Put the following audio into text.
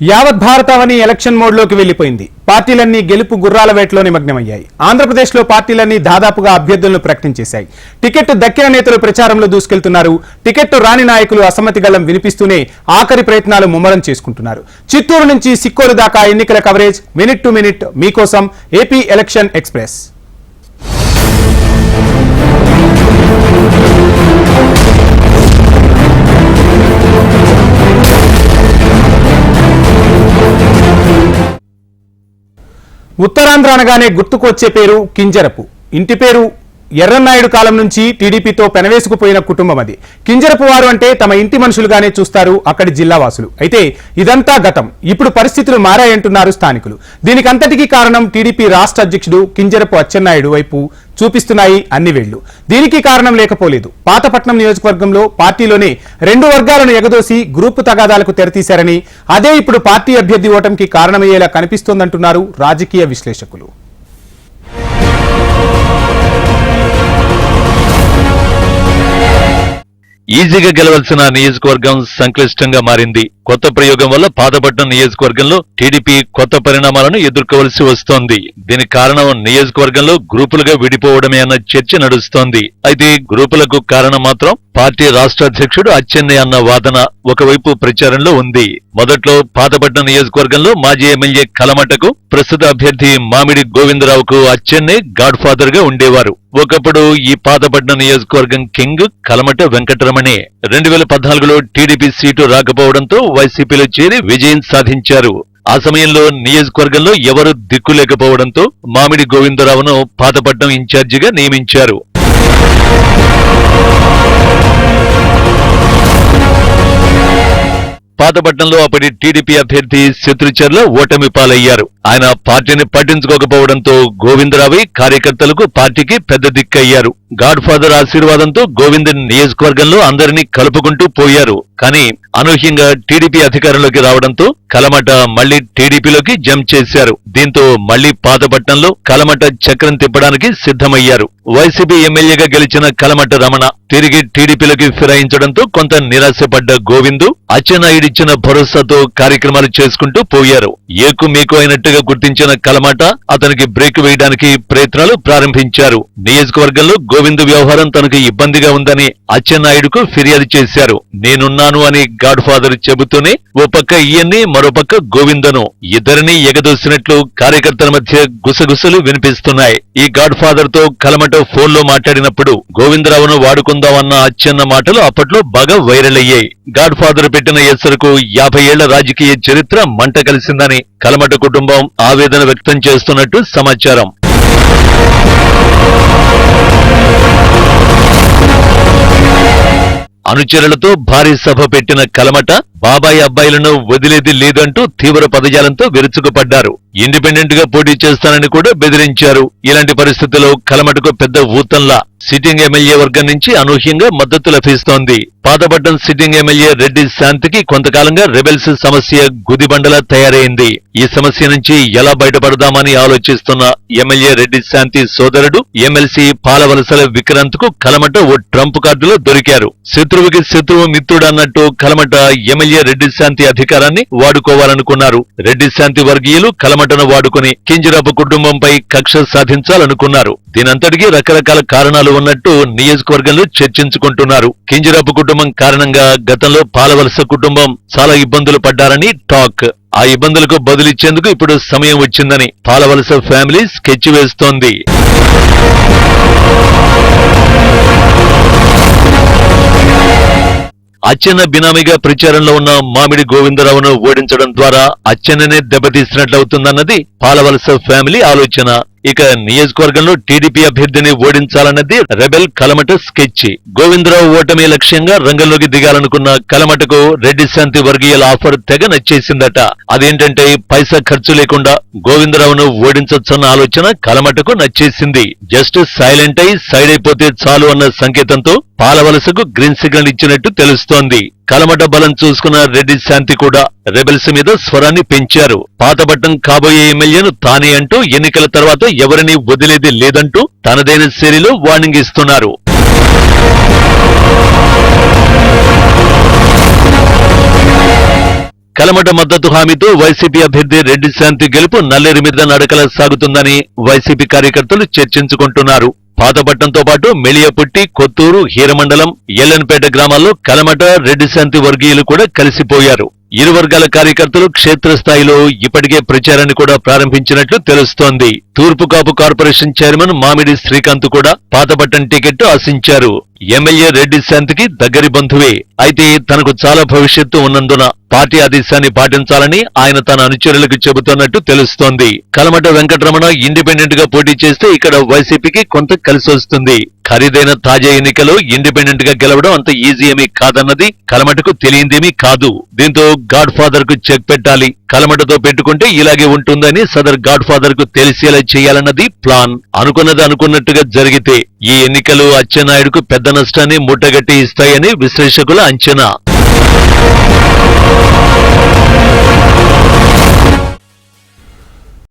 యావత్ భారతావని ఎలక్షన్ మోడ్లోకి వెళ్ళిపోయింది పార్టీలన్నీ గెలుపు గుర్రాల వేటలో నిమగ్నమయ్యాయి. ఆంధ్రప్రదేశ్లో పార్టీలన్నీ దాదాపుగా అభ్యర్థులను ప్రకటించేశాయి. టికెట్ దక్కిన నేతలు ప్రచారంలో దూసుకెళ్తున్నారు. టికెట్ రాని నాయకులు అసమ్మతి గళం వినిపిస్తూనే ఆఖరి ప్రయత్నాలు ముమ్మరం చేసుకుంటున్నారు. చిత్తూరు నుంచి సిక్కోలు దాకా ఎన్నికల కవరేజ్ మినిట్ టు మినిట్ మీకోసం ఏపీ ఎలక్షన్ ఎక్స్ప్రెస్. ఉత్తరాంధ్ర అనగానే గుర్తుకొచ్చే పేరు కింజరపు. ఇంటి పేరు ఎర్రన్నాయుడు కాలం నుంచి టీడీపీతో పెనవేసుకుపోయిన కుటుంబం అది. కింజరపు వారు అంటే తమ ఇంటి మనుషులుగానే చూస్తారు అక్కడి జిల్లా వాసులు అయితే ఇదంతా గతం. ఇప్పుడు పరిస్థితులు మారాయంటున్నారు స్థానికులు. దీనికంతటికీ కారణం టీడీపీ రాష్ట్ర అధ్యక్షుడు కింజరపు అచ్చెన్నాయుడు వైపు చూపిస్తున్నాయి అన్ని వేళ్ళు. దీనికి కారణం లేకపోలేదు. పాతపట్నం నియోజకవర్గంలో పార్టీలోనే రెండు వర్గాలను ఎగదోసి గ్రూపు తగాదాలకు తెరతీశారని అదే ఇప్పుడు పార్టీ అభ్యర్థి ఓటమికి కారణమయ్యేలా కనిపిస్తోందంటున్నారు రాజకీయ విశ్లేషకులు. ఈజీగా గెలవాల్సిన నియోజకవర్గం సంక్లిష్టంగా మారింది. కొత్త ప్రయోగం వల్ల పాతపట్నం నియోజకవర్గంలో టీడీపీ కొత్త పరిణామాలను ఎదుర్కోవలసి వస్తోంది. దీనికి కారణం నియోజకవర్గంలో గ్రూపులుగా విడిపోవడమే అన్న చర్చ నడుస్తోంది. అయితే గ్రూపులకు కారణం మాత్రం పార్టీ రాష్ట్ర అధ్యక్షుడు అచ్చెన్నయ్య అన్న వాదన ఒకవైపు ప్రచారంలో ఉంది. మొదట్లో పాతపట్నం నియోజకవర్గంలో మాజీ ఎమ్మెల్యే కలమటకు ప్రస్తుత అభ్యర్థి మామిడి గోవిందరావుకు అచ్చెన్నే గాడ్ ఫాదర్గా ఉండేవారు. ఒకప్పుడు ఈ పాతపట్నం నియోజకవర్గం కింగ్ కలమట వెంకటరమణే. రెండు వేల పద్నాలుగులో టీడీపీ సీటు రాకపోవడంతో వైసీపీలో చేరి విజయం సాధించారు. ఆ సమయంలో నియోజకవర్గంలో ఎవరు దిక్కు లేకపోవడంతో మామిడి గోవిందరావును పాతపట్నం ఇన్ఛార్జిగా నియమించారు. పాతపట్నంలో అప్పటి టీడీపీ అభ్యర్థి శత్రుచర్ల ఓటమి పాలయ్యారు. ఆయన పార్టీని పట్టించుకోకపోవడంతో గోవిందరావు కార్యకర్తలకు పార్టీకి పెద్ద దిక్కయ్యారు. గాడ్ ఫాదర్ ఆశీర్వాదంతో గోవింద్ నియోజకవర్గంలో అందరినీ కలుపుకుంటూ పోయారు. కానీ అనూహ్యంగా టీడీపీ అధికారంలోకి రావడంతో కలమట మళ్ళీ టీడీపీలోకి జంప్ చేశారు. దీంతో మళ్ళీ పాతపట్నంలో కలమట చక్రం తిప్పడానికి సిద్ధమయ్యారు. వైసీపీ ఎమ్మెల్యేగా గెలిచిన కలమట రమణ తిరిగి టీడీపీలోకి ఫిరాయించడంతో కొంత నిరాశపడ్డ గోవిందు అచ్చెన్నాయుడిచ్చిన భరోసాతో కార్యక్రమాలు చేసుకుంటూ పోయారు. ఏకు మీకు అయినట్టుగా గుర్తించిన కలమట అతనికి బ్రేక్ వేయడానికి ప్రయత్నాలు ప్రారంభించారు. నియోజకవర్గంలో గోవింద్ వ్యవహారం తనకు ఇబ్బందిగా ఉందని అచ్చెన్నాయుడుకు ఫిర్యాదు చేశారు. నేనున్నాను అని గాడ్ ఫాదర్ చెబుతూనే ఓ పక్క ఈయన్ని మరోపక్క గోవిందను. ఇద్దరిని ఎగదోసినట్లు కార్యకర్తల మధ్య గుసగుసలు వినిపిస్తున్నాయి. ఈ గాడ్ ఫాదర్తో కలమట ఫోన్లో మాట్లాడినప్పుడు గోవిందరావును వాడుకుందామన్న అచ్చెన్న మాటలు అప్పట్లో బాగా వైరల్ అయ్యాయి. గాడ్ ఫాదర్ పెట్టిన ఎస్సరుకు యాభై ఏళ్ళ రాజకీయ చరిత్ర మంట కలిసిందని కలమట కుటుంబం ఆవేదన వ్యక్తం చేస్తున్నట్టు సమాచారం. అనుచరులతో భారీ సభ పెట్టిన కలమట బాబాయ్ అబ్బాయిలను వదిలేది లేదంటూ తీవ్ర పదజాలంతో విరుచుకుపడ్డారు. ఇండిపెండెంట్గా పోటీ చేస్తానని కూడా బెదిరించారు. ఇలాంటి పరిస్థితుల్లో కలమటకు పెద్ద ఊతంలా సిట్టింగ్ ఎమ్మెల్యే వర్గం నుంచి అనూహ్యంగా మద్దతు లభిస్తోంది. పాతపట్నం సిట్టింగ్ ఎమ్మెల్యే రెడ్డి శాంతికి కొంతకాలంగా రెబెల్స్ సమస్య గుదిబండలా తయారైంది. ఈ సమస్య నుంచి ఎలా బయటపడదామని ఆలోచిస్తున్న ఎమ్మెల్యే రెడ్డి శాంతి సోదరుడు ఎమ్మెల్సీ పాలవలసల విక్రాంత్కు కలమట ఓ ట్రంప్ కార్డులో దొరికారు. శత్రువుకి శత్రువు మిత్రుడు అన్నట్టు కలమట ఎమ్మెల్యే రెడ్డి శాంతి అధికారాన్ని వాడుకోవాలనుకున్నారు. రెడ్డి శాంతి వర్గీయులు కలమటను వాడుకుని కింజరాపు కుటుంబంపై కక్ష సాధించాలనుకున్నారు. దీనంతటికీ రకరకాల కారణాలు ఉన్నట్టు నియోజకవర్గంలో చర్చించుకుంటున్నారు. కింజరాపు కుటుంబం కారణంగా గతంలో పాలవలస కుటుంబం చాలా ఇబ్బందులు పడ్డారని టాక్. ఆ ఇబ్బందులకు బదులిచ్చేందుకు ఇప్పుడు సమయం వచ్చిందని పాలవలస ఫ్యామిలీ స్కెచ్ వేస్తోంది. అచ్చెన్న బినామీగా ప్రచారంలో ఉన్న మామిడి గోవిందరావును ఓడించడం ద్వారా అచ్చెన్ననే దెబ్బతీసినట్లవుతుందన్నది పాలవలస ఫ్యామిలీ ఆలోచన. ఇక నియోజకవర్గంలో టీడీపీ అభ్యర్థిని ఓడించాలన్నది రెబెల్ కలమట స్కెచ్ గోవిందరావు ఓటమి లక్ష్యంగా రంగంలోకి దిగాలనుకున్న కలమటకు రెడ్డి శాంతి వర్గీయుల ఆఫర్ తెగ నచ్చేసిందట. అదేంటంటే పైసా ఖర్చు లేకుండా గోవిందరావును ఓడించొచ్చన్న ఆలోచన కలమటకు నచ్చేసింది. జస్ట్ సైలెంట్ అయి సైడ్ అయిపోతే చాలు అన్న సంకేతంతో పాలవలసకు గ్రీన్ సిగ్నల్ ఇచ్చినట్టు తెలుస్తోంది. కలమట బలం చూసుకున్న రెడ్డి శాంతి కూడా రెబెల్స్ మీద స్వరాన్ని పెంచారు. పాతబట్టం కాబోయే ఎమ్మెల్యేను తానే అంటూ ఎన్నికల తర్వాత ఎవరిని వదిలేది లేదంటూ తనదైన శైలిలో వార్నింగ్ ఇస్తున్నారు. కలమట మద్దతు హామీతో వైసీపీ అభ్యర్థి రెడ్డి శాంతి గెలుపు నల్లేరు మీద నడకల సాగుతుందని వైసీపీ కార్యకర్తలు చర్చించుకుంటున్నారు. పాతపట్నంతో పాటు మెళియపుట్టి కొత్తూరు హీరమండలం ఎల్లన్పేట గ్రామాల్లో కలమట రెడ్డి శాంతి వర్గీయులు కూడా కలిసిపోయారు. ఇరు వర్గాల కార్యకర్తలు క్షేత్రస్థాయిలో ఇప్పటికే ప్రచారాన్ని కూడా ప్రారంభించినట్లు తెలుస్తోంది. తూర్పు కాపు కార్పొరేషన్ చైర్మన్ మామిడి శ్రీకాంత్ కూడా పాతపట్టం టికెట్ ఆశించారు. ఎమ్మెల్యే రెడ్డి శాంతికి దగ్గరి బంధువే. అయితే తనకు చాలా భవిష్యత్తు ఉన్నందున పార్టీ ఆదేశాన్ని పాటించాలని ఆయన తన అనుచరులకు చెబుతున్నట్టు తెలుస్తోంది. కలమట వెంకటరమణ ఇండిపెండెంట్గా పోటీ చేస్తే ఇక్కడ వైసీపీకి కొంత కలిసొస్తుంది. ఖరీదైన తాజా ఎన్నికలు ఇండిపెండెంట్గా గెలవడం అంత ఈజీ ఏమీ కాదన్నది కలమటకు తెలియందేమీ కాదు. దీంతో గాడ్ ఫాదర్కు చెక్ పెట్టాలి. కలమటతో పెట్టుకుంటే ఇలాగే ఉంటుందని సదర్ గాడ్ ఫాదర్కు తెలిసేలా చేయాలన్నది ప్లాన్ అనుకున్నది అనుకున్నట్టుగా జరిగితే ఈ ఎన్నికలు అచ్చెన్నాయుడుకు పెద్ద నష్టాన్ని ముట్టగట్టి ఇస్తాయని విశ్లేషకుల అంచనా.